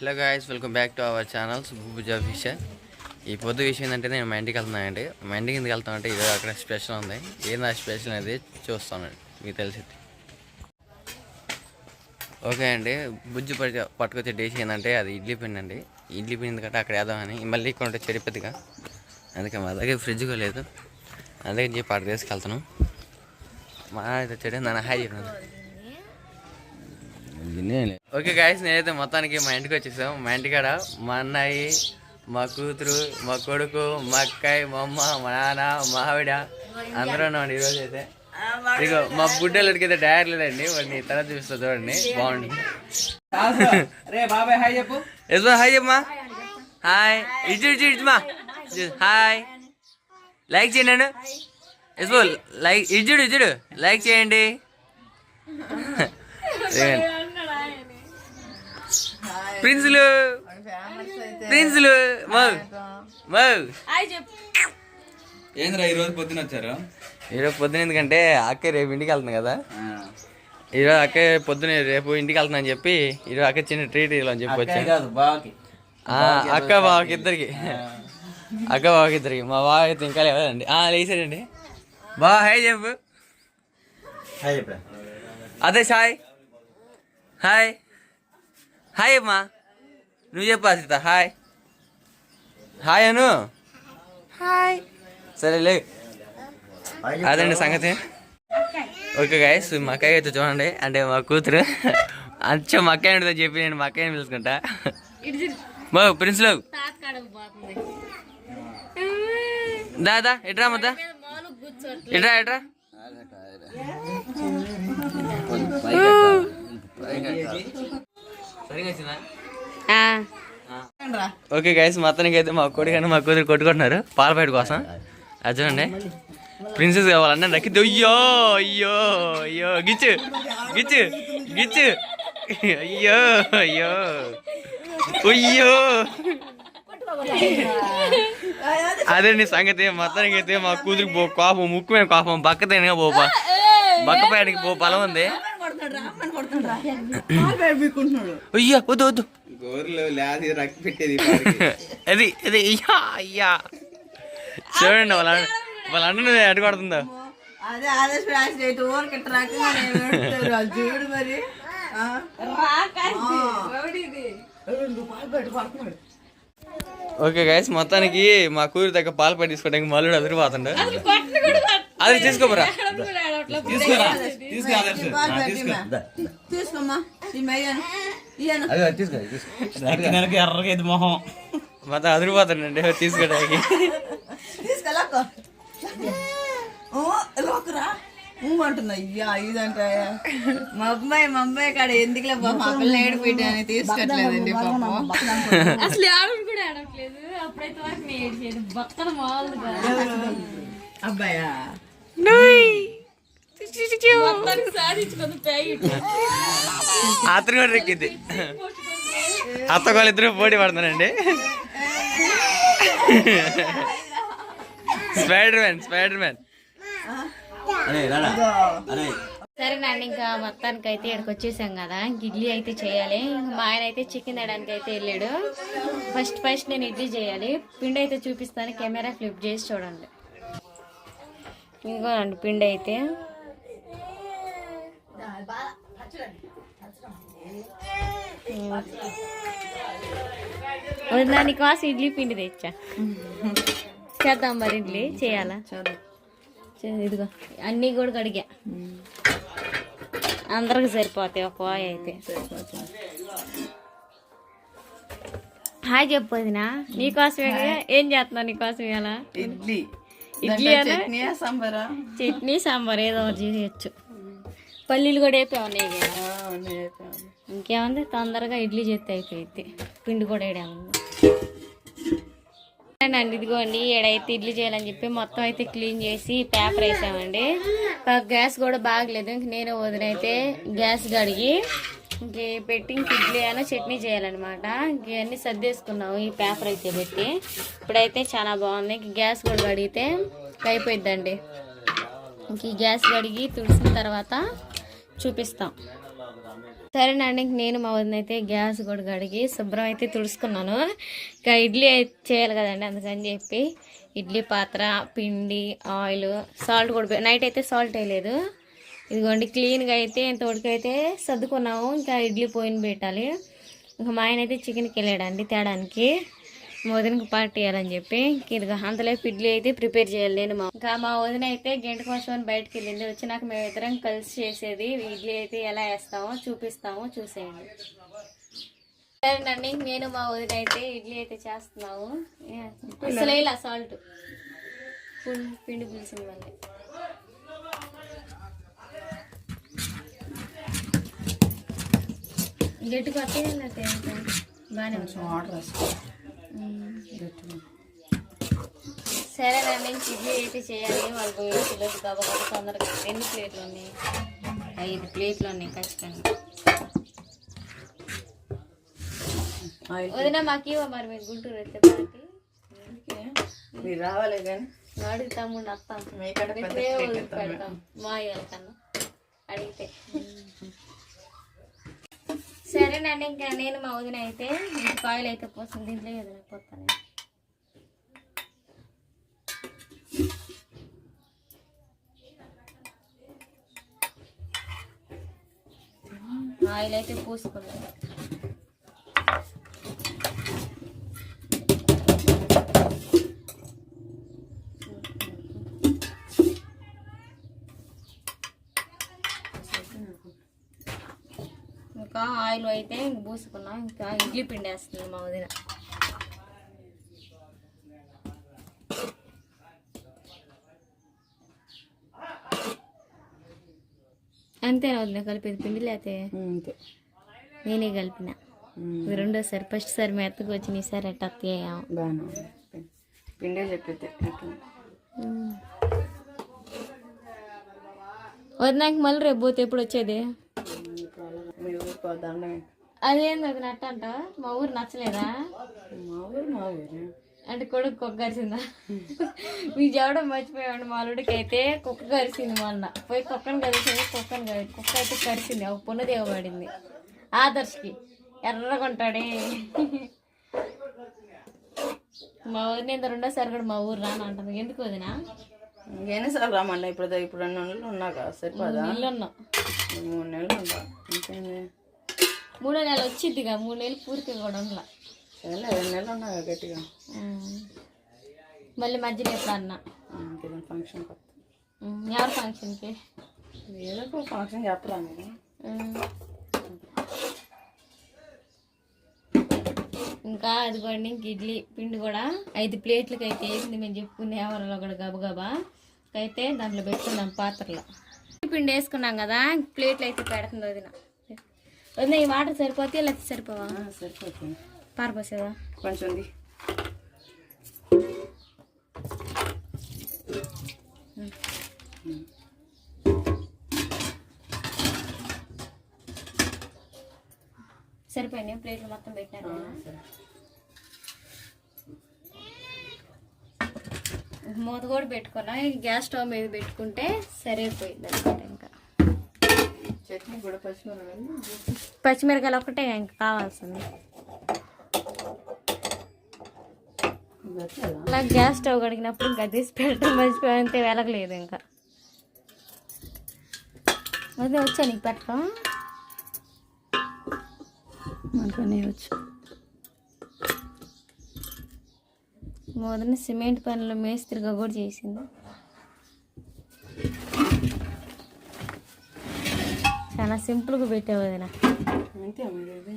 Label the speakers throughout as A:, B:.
A: Hello guys welcome back to our channels భూభుజా ఫిషర్ ఈ పొద్దు విషయం ఏంటంటే నేను మా ఇంటికి వెళ్తున్నానండి. మా ఇంటికి ఎందుకు వెళ్తానంటే ఇదో అక్కడ స్పెషల్ ఉంది. ఏంది ఆ స్పెషల్ అనేది చూస్తానండి మీకు తెలిసింది. ఓకే అండి బుజ్జి పట్టి పట్టుకొచ్చే డిష్ ఏంటంటే అది ఇడ్లీ పిండి అండి. ఇడ్లీ పిండి ఎందుకంటే అక్కడ వేద్దామని. మళ్ళీ ఇక్కడ ఉంటే చెడిపోద్దిగా. అందుకే మా దగ్గర ఫ్రిడ్జ్ కూడా లేదు. అందుకని చెప్పి అక్కడ తీసుకెళ్తాను మా అయితే వచ్చాడు నన్ను హాయ్ చెప్పినాను ఓకే గాయస్ నేనైతే మొత్తానికి మా ఇంటికి వచ్చేసాం. మా ఇంటికాడ మా అన్నయ్య మా కూతురు మా కొడుకు మా అక్కయ్య మా అమ్మ మా నాన్న మా ఆవిడ అందరూ ఉన్నామండి ఈరోజు అయితే. ఇదిగో మా బుడ్డలకి అయితే డైర్ లేదండి. వాడిని తర్వాత చూపిస్తా చూడండి. బాగుంది
B: బాబాయ్ హాయ్
A: అమ్మా హాయ్ ఇటు ఇటు ఇటుమా హాయ్ లైక్ చేయండి యశ్వా లైక్ ఇజ్జుడు ఇజ్జుడు లైక్ చేయండి. ప్రిన్సులు. ప్రిన్సులు. మౌ. మౌ.
B: ఏంద్రా ఈ రోజు పొద్దున వచ్చారు?
A: ఈరోజు పొద్దున ఎందుకంటే అక్క రేపు ఇంటికి వెళ్తుంది కదా. ఈరోజు అక్క పొద్దున రేపు ఇంటికి వెళ్తున్నా అని చెప్పి ఈరోజు అక్క చిన్న ట్రీట్ ఇవ్వాలని చెప్పి వచ్చాను అక్క బావకి ఇద్దరికి. అక్క బావకి ఇద్దరికి. మా బావ అయితే ఇంకా లేదండి లేచాడండి. బా హాయ్ చెప్పు.
B: హాయ్
A: అదే సాయ్. హాయ్. హాయ్ అమ్మా నువ్వు చెప్పు Asita hi hi Anu. Hi సరే లే. అదండి సంగతి. ఓకే గాయస్ మా అక్కయ్య అయితే చూడండి. అంటే మా కూతురు. అచ్చం మా అక్కయ్య ఉంటుందని చెప్పి నేను మా అక్కయ్యని పిలుచుకుంటా. బా ప్రిన్స్లో దాదా ఎట్రా మద్దా? ఎట్రా ఎట్రా? ఓకే గైస్ మొత్తానికి అయితే మా కానీ మా కూతురు కొట్టుకుంటున్నారు. పాల బయట కోసం. అది చూడండి ప్రిన్సెస్ కావాలన్న నక్కిద్ది అయ్యో అయ్యో అయ్యో. గిచ్చు గిచ్చు గిచ్చు. అయ్యో అయ్యో. అయ్యో. అదే నీ సంగతి. మొత్తానికి అయితే మా కూతురికి పో కోపం ముక్కు మీద కోపం బక్క తినగా పోపా బక్క పేడకి పో పొలం ఉంది. అయ్యో వద్దు వద్దు.
B: గోర్లు లేది రక్కి పెట్టేది
A: అది అది అయ్యా అయ్యా చూడండి వాళ్ళ వాళ్ళ అన్న అడ్డు కొడుతుందా.
C: అదే ఊరికి రకంగా చూడు మరి.
A: ఓకే గైస్ మొత్తానికి మా కూతురు దగ్గర పాలు పడి తీసుకోవడానికి మల్లుడు అదిరిపోతుండు. అది తీసుకోమరా
B: తీసుకురా. తీసుకు ఆదర్శ్.
C: పాలు పెట్టి తీసుకోమ్మా ఈ మయ్యాను ఇయ్యాను
B: నెలకి ఎర్రగా ఇది మొహం.
A: మొత్తం
C: అంటున్నా అయ్యా ఇదంట. మా అమ్మాయి మా అమ్మాయి కాడ ఎందుకులే మా పిల్ల ఏడిపోయి అని తీసుకోవట్లేదండి పాపం.
D: అసలు కూడా ఆడట్లేదు అప్పుడైతే వరకు నేను ఏడ్చేది బక్కన మామూలుగా
C: అబ్బాయా?
A: అతను కూడా రెక్కింది అత్త వాళ్ళిద్దరూ పోటీ పడుతున్నారండి. స్పైడర్ మ్యాన్ స్పైడర్ మ్యాన్
D: సరేనండి ఇంకా మొత్తానికి అయితే ఇక్కడికి వచ్చేసాం కదా. ఇంక ఇడ్లీ అయితే చేయాలి. ఇంకా మా ఆయన అయితే చికెన్ తేయడానికి అయితే వెళ్ళాడు. ఫస్ట్ ఫస్ట్ నేను ఇడ్లీ చేయాలి. పిండి అయితే చూపిస్తాను. కెమెరా ఫ్లిప్ చేసి చూడండి. ఇంకోనండి పిండి అయితే. వదినా నీకోసం ఇడ్లీ పిండి తెచ్చా. చేద్దాం మరి ఇడ్లీ. చేయాలా? ఇదిగో అన్నీ కూడా కడిగా. అందరికి సరిపోతాయి ఒక వాయి అయితే. హాయ్ చెప్పు వదినా. నీకోసమే? ఏం చేస్తున్నావు నీకోసం ఇలా
C: ఇడ్లీ.
D: ఇడ్లీ అనా?
C: చట్నీ సాంబారా?
D: చట్నీ సాంబార్ ఏదో ఒకటి చేయొచ్చు పల్లీలు కూడా వేపే ఉన్నాయి ఇంకేముంది? తొందరగా ఇడ్లీ చేస్తే అయిపోయింది పిండి కూడా వేడే ఉంది అండి ఇదిగోండి ఏడైతే ఇడ్లీ చేయాలని చెప్పి మొత్తం అయితే క్లీన్ చేసి పేపర్ వేసామండి. గ్యాస్ కూడా బాగలేదు. ఇంక నేను వదినైతే గ్యాస్ కడిగి ఇంక పెట్టి ఇంక ఇడ్లీ అయినా చట్నీ చేయాలన్నమాట. ఇవన్నీ సర్దేసుకున్నాము ఈ పేపర్ అయితే పెట్టి. ఇప్పుడైతే చాలా బాగుంది. ఇంక గ్యాస్ కూడా కడిగితే అయిపోయిద్దండి. ఇంక ఈ గ్యాస్ కడిగి తుడిసిన తర్వాత చూపిస్తాం. సరేనండి ఇంక నేను మా వదిన అయితే గ్యాస్ కూడా కడిగి శుభ్రం అయితే తుడుచుకున్నాను. ఇంకా ఇడ్లీ అయితే చేయాలి కదండి అందుకని చెప్పి ఇడ్లీ పాత్ర పిండి ఆయిల్ సాల్ట్ కూడా నైట్ అయితే సాల్ట్ వేయలేదు ఇదిగోండి క్లీన్గా అయితే ఇంతవరకైతే సర్దుకున్నాము. ఇంకా ఇడ్లీ పోయిన పెట్టాలి. ఇంకా మా ఆయన అయితే చికెన్కి వెళ్ళాడండి తేడానికి. వదినకి పార్టీ ఇవ్వాలని చెప్పి ఇదిగో అంతలో ఇడ్లీ అయితే ప్రిపేర్ చేయాలి నేను మా ఇంకా మా వదిన అయితే గంట కోసం అని బయటకు వెళ్ళింది. వచ్చినాక మేము ఇద్దరం కలిసి చేసేది ఇడ్లీ అయితే ఎలా వేస్తామో చూపిస్తామో చూసేయండి. సరేనండి నేను మా వదిన అయితే ఇడ్లీ అయితే చేస్తున్నాము. అసలు ఇలా సాల్ట్. పిండి పులిసింది మళ్ళీ గట్టి ఎంత? బాగానే ఉంది.
C: వాటర్ వేసుకో.
D: సరేనండి ఇడ్లీ అయితే చేయాలి. వాళ్ళు పోయి పిల్లలు గబగబా తొందరగా ఎన్ని ప్లేట్లు ఉన్నాయి. ఐదు ప్లేట్లు ఉన్నాయి ఖచ్చితంగా. వదిన మాకు ఇవ్వ మరి మీరు గుంటూరు అయితే పార్టీ
C: మీరు రావాలి కానీ. మీకంటే పెద్ద
D: ఇప్పుడే వదిలి పెడతాం. మా కన్నా అడిగితే. సరేనండి ఇంకా నేను మా వదిన అయితే ఇంటికి ఆయిల్ అయితే పోస్తుంది దీంట్లో ఏదైనా పోతాను ఆయిల్ అయితే పూసుకున్నాను ఇంకా ఆయిల్ అయితే పూసుకున్నాం. ఇంకా ఇడ్లీ పిండి వేస్తుంది మా వదిన. అంతేనా వదిన కలిపేది పిండి లేతే
C: అంతే.
D: నేనే కలిపిన. రెండోసారి ఫస్ట్ సారి మెత్తకు వచ్చి ఈసారి ఎట్ట అత్తయ్యాము
C: పిండే చెప్పితే
D: వదినాకి మళ్ళీ రేపు పోతే ఎప్పుడు వచ్చేది?
C: మీ ఊరు దండం
D: అదేంది అది నట్ట అంట మా ఊరు నచ్చలేదా?
C: మా ఊరు మా ఊరు
D: అంటే కొడుకు కుక్క గరిసిందా మీ చెప్పడం మర్చిపోయాడు మా అల్లుడికి అయితే కుక్క గరిసింది మొన్న. పోయి కుక్కను కలిసింది కుక్కను గరి కుక్క అయితే కరిసింది. ఒక పొన్ను దేవబడింది ఆదర్శకి. ఎర్రగుంటాడే మా ఊరిని ఇంత రెండోసారి కూడా మా ఊరు రాను అంటుంది. ఎందుకు వదినా?
C: ఎన్నిసార్లు రామండి ఇప్పుడు ఇప్పుడు రెండు నెలలు ఉన్నాక సరిపోదా?
D: నీళ్ళు ఉన్నాం.
C: మూడు నెలలు ఉందా? ఇంకేంది?
D: మూడో నెలలు వచ్చిద్దిగా మూడు నెలలు పూర్తిగా కూడా ఉండలా.
C: రెండు నెలలు గట్టిగా.
D: మళ్ళీ మధ్యలో ఎప్పుడు అన్నా.
C: ఫంక్షన్
D: ఎవరి ఫంక్షన్కి
C: ఏదో ఫంక్షన్ చెప్పరా మీరు?
D: ఇంకా అదిగోండి ఇంక ఇడ్లీ పిండి కూడా. ఐదు ప్లేట్లకి అయితే వేసింది మేము చెప్పుకునే ఎవరిలో కూడా గబగబా. అయితే దాంట్లో పెట్టుకున్నాం పాత్రలో. పిండి వేసుకున్నాం కదా ప్లేట్లు అయితే పెడుతుంది వదిన. వదిన ఈ వాటర్ సరిపోతే లేకపోతే సరిపోవా?
C: సరిపోతుంది
D: పారిపోసేదా?
C: కొంచెం ఉంది.
D: సరిపోయినాయి? ప్లేట్లు మొత్తం పెట్టినారు? మూత కూడా పెట్టుకున్నా. గ్యాస్ స్టవ్ మీద పెట్టుకుంటే సరిపోయింది అనమాట ఇంకా.
C: చట్నీ కూడా పచ్చిమిరపకాయలు.
D: పచ్చిమిరకాయలు ఒకటే ఇంకా కావాల్సింది. అలా గ్యాస్ స్టవ్ కడిగినప్పుడు ఇంకా తీసి పెట్టడం మర్చిపోయింటే వెలగలేదు ఇంకా. అదే వచ్చా నీకు పెట్టడం?
C: వచ్చు.
D: మొదన సిమెంట్ పనులు మేస్త్రిగా కూడా చేసింది. చాలా సింపుల్గా పెట్టావు వదిన.
C: అంతే మీరు ఇది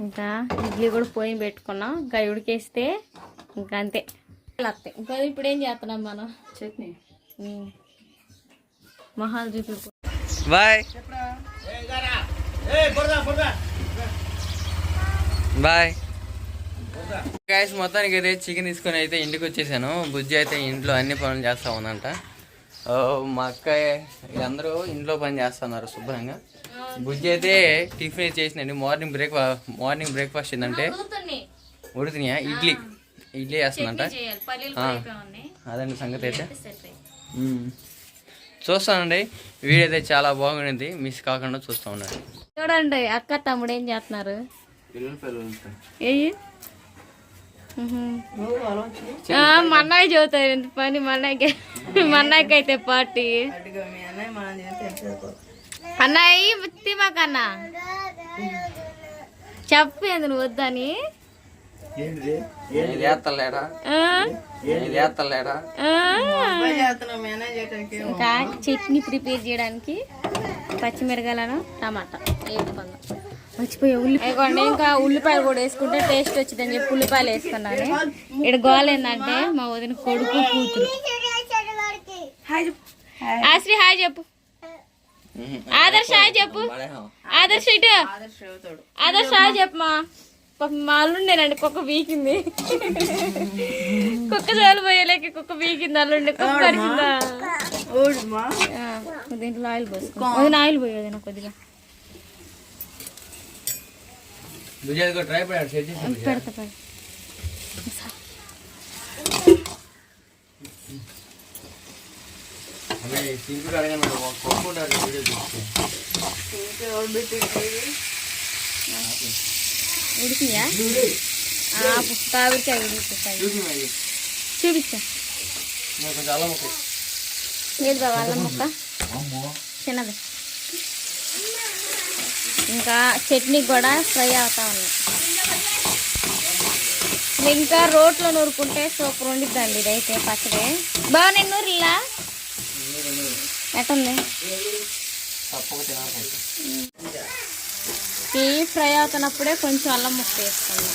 D: ఇంకా ఇడ్లీ కూడా పోయి పెట్టుకున్నాం. ఇంకా ఉడికేస్తే ఇంకా అంతే. వస్తాయి ఇంకా ఇప్పుడు ఏం చేస్తున్నాం మనం?
C: చట్నీ.
D: మొహాలు చూపి
A: బాయ్. బాయ్. గాయస్ మొత్తానికి అయితే చికెన్ తీసుకొని అయితే ఇంటికి వచ్చేసాను. బుజ్జి అయితే ఇంట్లో అన్ని పనులు చేస్తా ఉందంట. ఓ, మా అక్క వీళ్ళందరూ ఇంట్లో పని చేస్తున్నారు శుభ్రంగా. బుజ్జి అయితే టిఫిన్ చేసిందండి. మార్నింగ్ బ్రేక్ఫాస్ట్ మార్నింగ్ బ్రేక్ఫాస్ట్ ఏంటంటే ఉడుతున్నాయా ఇడ్లీ. ఇడ్లీ
D: ఉన్నాయి.
A: అదండి సంగతి అయితే. చూస్తానండి. వీడియో అయితే చాలా బాగుండింది మిస్ కాకుండా చూస్తూ ఉండండి.
D: చూడండి అక్క తమ్ముడు ఏం చేస్తున్నారు? ఏయి మన్నాయి చదువుతారు ఎంత పని మన్నాయికి మన్నాయికి అయితే పార్టీ.
C: అటుగా మీ అన్నయ్య మనం చేస్తే ఎట్లా
D: అన్నయ్య తిమాకన్నా చెప్పు ఏంది నువ్వు వద్దని
C: మీ అన్నయ్య
D: చట్నీ ప్రిపేర్ చేయడానికి పచ్చిమిరకాయలను టమాటా. వేసుకుందాం మర్చిపోయా ఉల్లిపాయ ఇంకా ఉల్లిపాయలు కూడా వేసుకుంటే టేస్ట్ వచ్చిందని చెప్పి ఉల్లిపాయలు వేసుకున్నాను ఇక్కడ గోల్ ఏంటంటే మా వదిన కొడుకు కూతురు. ఆశ్రీ హాయ్ చెప్పు. ఆదర్శ్ హాయ్ చెప్పు. ఆదర్శ్ ఇటు.
C: ఆదర్శ
D: హాయ్ చెప్పు మా. మా అల్లుండేనండి కుక్క వీకింది. కుక్క చాలు పోయేలేక కుక్క వీకింది అల్లుండి కుక్క కరిచిందా ఆ, దీంట్లో ఆయిల్ పోసుకో. ఆయిల్ పోయేది నాకు కొద్దిగా.
A: విజయ్ ట్రై పడాడు సెట్ చేసి
D: పెడతా పెడతా.
A: అదే సింపుల్ అడగను కొట్టుకుంటారు వీడియో చూస్తే.
D: ఉడికియా కావిరికాయ ఉడికిస్తాయి
A: చూసి మరి.
D: చూపించా.
A: నాకు కొంచెం అల్లం ముక్క.
D: లేదు బాబా అల్లం ముక్క? చిన్నది. ఇంకా చట్నీ కూడా ఫ్రై అవుతా ఉన్నాయి ఇంకా రోట్లో నూరుకుంటే సూపర్ ఉండిద్దండి ఇదైతే పచ్చడి. బాగా నేను నూరిల్లా? ఎట్టుంది? ఈ ఫ్రై అవుతున్నప్పుడే కొంచెం అల్లం ముక్క వేసుకున్నాం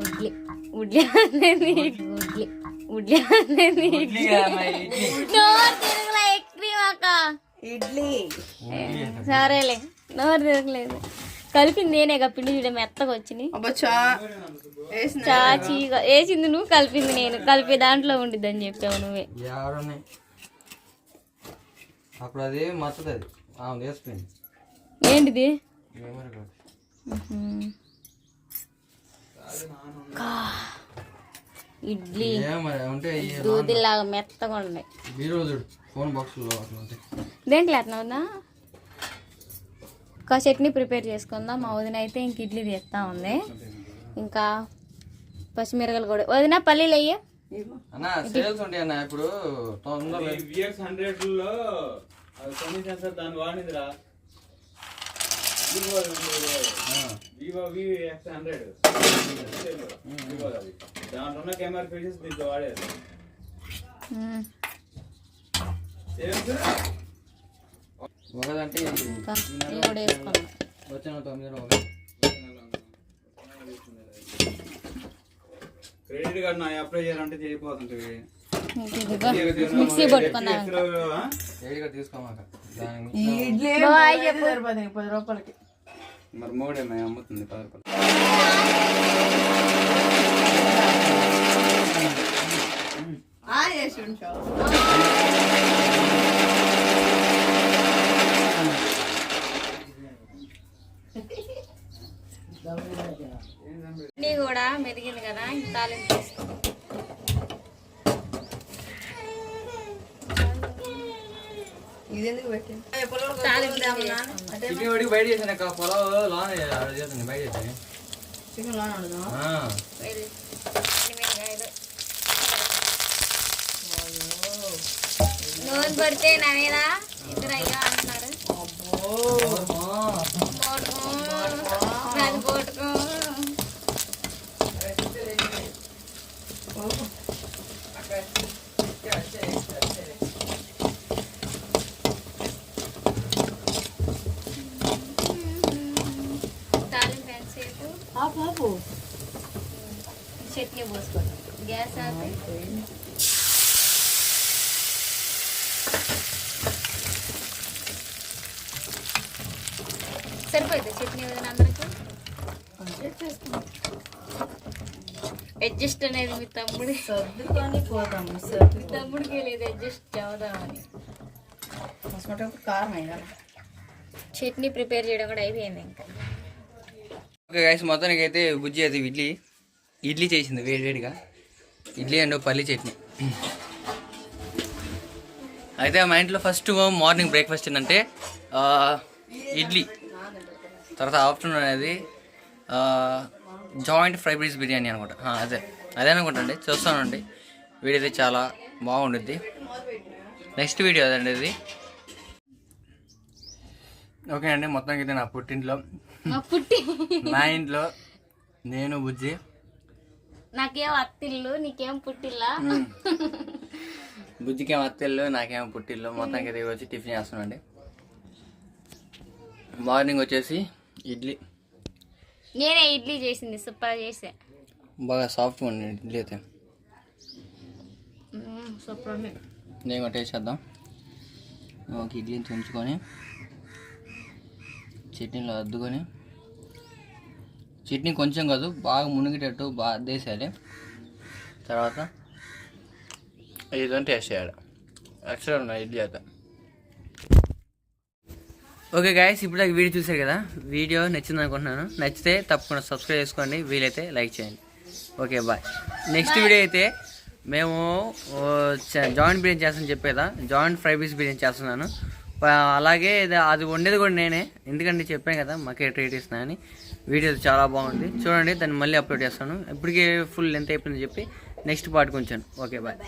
D: ఉడ్లీ. ఉడ్లీ అనేది నోరు తిరగలే ఎక్కువ అక్క
C: ఇడ్లీ.
D: సరేలే నోరు తిరగలేదు. కలిపింది నేనేగా పిండి చూడ మెత్తగా వచ్చినాయి.
C: అబ్బా చా. వేసిన
D: చాచీగా వేసింది నువ్వు కలిపింది నేను. కలిపి దాంట్లో ఉండిద్దని చెప్పావు నువ్వే.
A: అప్పుడు అది వేసిపోయింది.
D: ఏంటిది. కా. ఇడ్లీ. దూదిలాగా మెత్తగా ఉన్నాయి.
A: ఫోన్
D: దేంట్లో ఎట్లా ఒక చట్నీ ప్రిపేర్ చేసుకుందాం. మా వదిన అయితే ఇంక ఇడ్లీ తీస్తా ఉంది. ఇంకా పచ్చిమిరకలు కూడా. వదిన పల్లీలు అయ్యా
A: అన్న సేల్స్ ఉంటాయి అన్న ఇప్పుడు.
B: దాన్ని వాడిందిరా హండ్రెడ్ అది దాంట్లో ఉన్న కెమెరా ఫీచర్స్ దీంట్లో వాడేది.
A: ఒకదంటే వచ్చిన తొమ్మిది
B: క్రెడిట్ కార్డ్ నా అప్లై చేయాలంటే
D: ఇదిగో మిక్సీ
A: తీసుకోమాక.
C: పది రూపాయలకి.
B: మరి మూడే మేము అమ్ముతుంది పది రూపాయలు
C: ఆ చేసి ఉంచావు
D: ఇడ్లీ కూడా మెదిగింది కదా ఇంక తాలింపు వేసుకో
C: ఇది ఎందుకు పెట్టింది
D: తాలింపు వేసుకుందాం.
A: చికెన్ వాడికి బయట చేసిన పొలం లోన్ చేస్తుంది బయట చేసి
C: చికెన్ లోన్ ఉండదు
D: వెళ్ళి. ఎనిమిదికాయలు. నూనె పడితే నా మీద ఇద్దరు అయ్యో అంటున్నారు పోటుకో, నాది పోటుకో. చట్నీ పోసుకోండి గ్యాస్ ఆపి. సరిపోయింది చట్నీ వదిన అందరికి? అడ్జస్ట్ అనేది మీ తమ్ముడి.
C: సర్దుకొని పోతాము సర్దు
D: తమ్ముడికి లేదు అడ్జస్ట్ అవుదామని
C: కారం అయ్యా
D: చట్నీ ప్రిపేర్ చేయడం కూడా అయిపోయింది ఇంకా.
A: ఓకే గైస్ మొత్తానికి అయితే బుజ్జి అయితే ఇడ్లీ. ఇడ్లీ చేసింది వేడి వేడిగా. ఇడ్లీ అండ్ పల్లి చట్నీ. అయితే మా ఇంట్లో ఫస్ట్ మార్నింగ్ బ్రేక్ఫాస్ట్ ఏంటంటే ఇడ్లీ. తర్వాత ఆఫ్టర్నూన్ అనేది జాయింట్ ఫ్రై పీస్ బిర్యానీ అనమాట అదే. అదే అనుకుంటండి చూస్తానండి. వీడియో అయితే చాలా బాగుండుద్ది. నెక్స్ట్ వీడియో అదండి ఇది. ఓకే అండి మొత్తానికి అయితే నా పుట్టింట్లో
D: మా
A: ఇంట్లో నేను బుజ్జి.
D: నాకేం అత్తిల్లు నీకేం పుట్టిల్లా?
A: బుజ్జికేమో అత్తెళ్ళు నాకేమో పుట్టిల్లు? మొత్తానికి అయితే వచ్చి టిఫిన్ చేస్తున్నాండి మార్నింగ్ వచ్చేసి ఇడ్లీ.
D: నేనే ఇడ్లీ చేసింది సూపర్ చేసా.
A: బాగా సాఫ్ట్గా ఉంది ఇడ్లీ అయితే.
D: సూపర్ ఉంది.
A: నేను టేస్ట్ చేద్దాం. ఒక ఇడ్లీని తుంచుకొని చట్నీలో అద్దుకొని చట్నీ కొంచెం కాదు బాగా మునిగేటట్టు బాగా అద్దేసేయాలి తర్వాత? ఇదని టేస్ట్ చేయాలి ఎక్స్ట్రా ఉన్నాయి ఇడ్లీ అయితే ఓకే గాయస్ ఇప్పుడు దాకా వీడియో చూసారు కదా? వీడియో నచ్చింది అనుకుంటున్నాను. నచ్చితే తప్పకుండా సబ్స్క్రైబ్ చేసుకోండి. వీలైతే లైక్ చేయండి. ఓకే బాయ్ నెక్స్ట్ వీడియో అయితే మేము జాయింట్ బిర్యానీ చేస్తాను చెప్పేదా జాయింట్ ఫ్రై పీస్ బిర్యానీ చేస్తున్నాను. అలాగే అది వండేది కూడా నేనే. ఎందుకంటే చెప్పాను కదా మాకే ట్రీట్ ఇస్తున్నా అని. వీడియో చాలా బాగుంది. చూడండి దాన్ని మళ్ళీ అప్లోడ్ చేస్తాను. ఇప్పటికే ఫుల్ లెంత్ అయిపోయిందని చెప్పి నెక్స్ట్ పార్ట్ కొంచెం ఓకే బాయ్